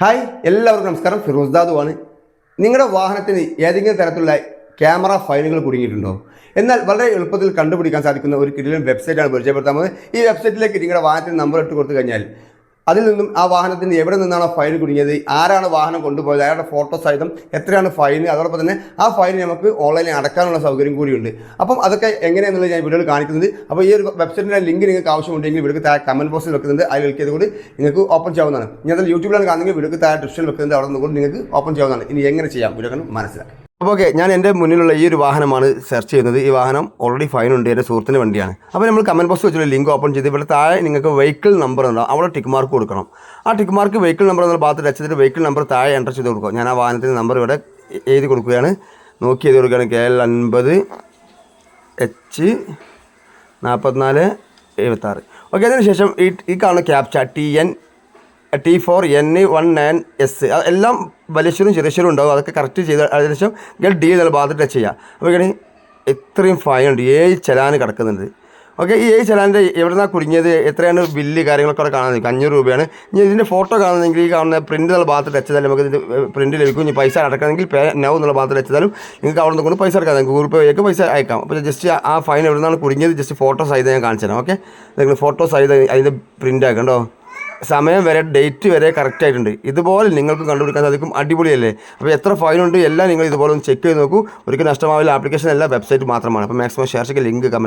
Hi എല്ലാവർക്കും നമസ്കാരം. ഫിറോസ് ആണ് നിങ്ങളുടെ വാഹനത്തിന് ഏതെങ്കിലും തരത്തിലുള്ള ക്യാമറ ഫയലുകൾ കുടുങ്ങിയിട്ടുണ്ടോ? എന്നാൽ വളരെ എളുപ്പത്തിൽ കണ്ടുപിടിക്കാൻ സാധിക്കുന്ന ഒരു കിടിലൻ വെബ്സൈറ്റാണ് പരിചയപ്പെടുത്താൻ പോകുന്നത്. ഈ വെബ്സൈറ്റിലേക്ക് നിങ്ങളുടെ വാഹനത്തിന് നമ്പർ ഇട്ട് കൊടുത്തു കഴിഞ്ഞാൽ അതിൽ നിന്നും ആ വാഹനത്തിന് എവിടെ നിന്നാണോ ഫൈൻ കുടുങ്ങിയത് ആരാണ് വാഹനം കൊണ്ടുപോയത് അയാളുടെ ഫോട്ടോ സഹിതം എത്രയാണ് ഫൈൻ അതോടൊപ്പം തന്നെ ആ ഫൈൻ നമുക്ക് ഓൺലൈനിൽ അടക്കാനുള്ള സൗകര്യം കൂടിയുണ്ട്. അപ്പം അതൊക്കെ എങ്ങനെയാണെന്നുള്ളത് ഞാൻ വീഡിയോയിൽ കാണിക്കുന്നത് അപ്പോൾ ഈ ഒരു വെബ്സൈറ്റിന്റെ ലിങ്ക് നിങ്ങൾക്ക് ആവശ്യമുണ്ടെങ്കിൽ വീഡിയോക്ക് താഴെ കമന്റ് ബോക്സിൽ വെക്കുന്നുണ്ട്. അതിൽ ക്ലിക്ക് ചെയ്തുകൊണ്ട് നിങ്ങൾക്ക് ഓപ്പൺ ചെയ്യാവുന്നതാണ്. ഞാൻ യൂട്യൂബിലാണ് കാണുന്നെങ്കിൽ വീഡിയോക്ക് താഴെ ഡിസ്ക്രിപ്ഷൻ വെക്കുന്നുണ്ട്. അവിടെ നിന്നുകൊണ്ട് നിങ്ങൾക്ക് ഓപ്പൺ ചെയ്യാവുന്നതാണ്. ഇനി എങ്ങനെ ചെയ്യാം? വീഡിയോ മനസ്സിലാക്കാം. അപ്പോൾ ഓക്കെ ഞാൻ എന്റെ മുന്നിലുള്ള ഈ ഒരു വാഹനമാണ് സെർച്ച് ചെയ്യുന്നത്. ഈ വാഹനം ഓൾറെഡി ഫൈൻ ഉണ്ട് എന്റെ സുഹൃത്തിന്റെ വണ്ടിയാണ്. അപ്പോൾ നമ്മൾ കമന്റ് ബോക്സ് വെച്ചുള്ള ലിങ്ക് ഓപ്പൺ ചെയ്ത് ഇവിടെ താഴെ നിങ്ങൾക്ക് വെഹിക്കിൾ നമ്പർ ഉണ്ടാവും അവിടെ ടിക്ക് മാർക്ക് കൊടുക്കണം. ആ ടിക്ക് മാർക്ക് വെഹിക്കിൾ നമ്പർ എന്നുള്ള ഭാഗത്ത് ടച്ച് വെഹിക്കിൾ നമ്പർ താഴെ എന്റർ ചെയ്ത് കൊടുക്കുക. ഞാൻ ആ വാഹനത്തിന്റെ നമ്പർ ഇവിടെ എഴുതി കൊടുക്കുകയാണ്. നോക്കി എഴുതി കൊടുക്കുകയാണ്. കെ എൽ അൻപത് എച്ച് നാൽപ്പത്തിനാല് എഴുപത്താറ്. ഓക്കെ അതിനുശേഷം ഈ ഈ കാണുന്ന captcha T N T four N one nine S എല്ലാം വലിയശ്വരും ചെറിയശ്വരും ഉണ്ടാവും. അതൊക്കെ കറക്റ്റ് ചെയ്ത് അതിനുശേഷം ഗെറ്റ് ഡി എന്നുള്ള ഭാഗത്ത് ടച്ച് ചെയ്യുക അപ്പോൾ ഇങ്ങനെ ഇത്രയും ഫൈൻ ഉണ്ട്. ഏഴ് ചെലാൻ കിടക്കുന്നുണ്ട്. ഓക്കെ ഈ ഏഴ് ചലാന്റെ നിന്നാണ് കുടുങ്ങിയത്? എത്രയാണ് ബില്ല് കാര്യങ്ങളൊക്കെ അവിടെ കാണാൻ നിൽക്കും അഞ്ഞൂറ് രൂപയാണ്. ഇനി ഇതിന്റെ ഫോട്ടോ കാണുന്നെങ്കിൽ ഈ കാണുന്ന പ്രിന്റ് എന്നുള്ള ഭാഗത്ത് ടച്ച് ചെയ്താൽ നമുക്ക് ഇതിന്റെ പ്രിന്റ് ലഭിക്കും. ഇനി പൈസ അടക്കണമെങ്കിൽ പേ നൗ എന്നുള്ള ഭാഗത്ത് ടച്ച് ചെയ്താലും നിങ്ങൾക്ക് അവിടെ നിന്ന് പൈസ അടക്കാം. നിങ്ങൾക്ക് ഗൂഗിൾ പേയിലേക്ക് പൈസ അയക്കാം. അപ്പോൾ ജസ്റ്റ് ആ ഫൈൻ എവിടെ നിന്നാണ് കുടുങ്ങിയത്? ജസ്റ്റ് ഫോട്ടോ സഹിതം ഞാൻ കാണിച്ചു തരാം ഓക്കെ നിങ്ങൾ ഫോട്ടോ സഹിതം അതിന്റെ പ്രിന്റ് ആക്കണ്ടോ സമയം വരെ ഡേറ്റ് വരെ കറക്റ്റ് ആയിട്ടുണ്ട്. ഇതുപോലെ നിങ്ങൾക്ക് കണ്ടുപിടിക്കാൻ സാധിക്കും. അടിപൊളിയല്ലേ? അപ്പോൾ എത്ര ഫൈൻ ഉണ്ട് എല്ലാം നിങ്ങൾ ഇതുപോലെ ഒന്ന് ചെക്ക് ചെയ്ത് നോക്കൂ. ഒരിക്കലും നഷ്ടമാവില്ല. ആപ്ലിക്കേഷൻ അല്ല വെബ്സൈറ്റ് മാത്രമാണ്. അപ്പോൾ മാക്സിമം ഷെയർ ചെയ്യുക ലിങ്ക് കമന്റ്